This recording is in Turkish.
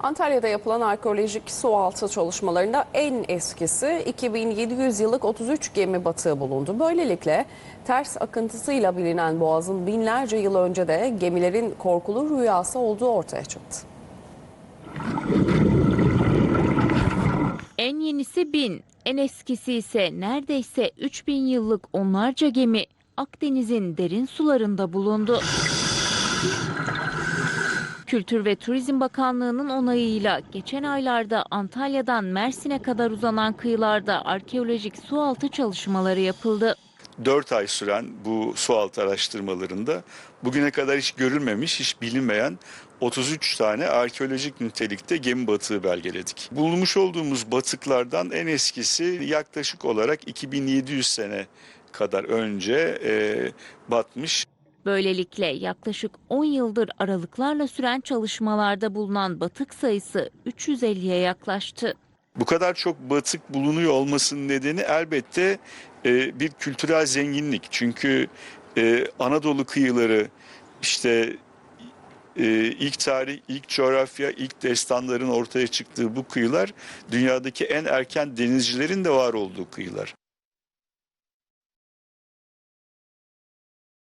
Antalya'da yapılan arkeolojik sualtı çalışmalarında en eskisi 2700 yıllık 33 gemi batığı bulundu. Böylelikle ters akıntısıyla bilinen boğazın binlerce yıl önce de gemilerin korkulu rüyası olduğu ortaya çıktı. En yenisi 1000, en eskisi ise neredeyse 3000 yıllık onlarca gemi Akdeniz'in derin sularında bulundu. Kültür ve Turizm Bakanlığı'nın onayıyla geçen aylarda Antalya'dan Mersin'e kadar uzanan kıyılarda arkeolojik sualtı çalışmaları yapıldı. 4 ay süren bu sualtı araştırmalarında bugüne kadar hiç görülmemiş, hiç bilinmeyen 33 tane arkeolojik nitelikte gemi batığı belgeledik. Bulmuş olduğumuz batıklardan en eskisi yaklaşık olarak 2700 sene kadar önce e, batmış. Böylelikle yaklaşık 10 yıldır aralıklarla süren çalışmalarda bulunan batık sayısı 350'ye yaklaştı. Bu kadar çok batık bulunuyor olmasının nedeni elbette e, bir kültürel zenginlik. Çünkü e, Anadolu kıyıları işte e, ilk tarih, ilk coğrafya, ilk destanların ortaya çıktığı bu kıyılar dünyadaki en erken denizcilerin de var olduğu kıyılar.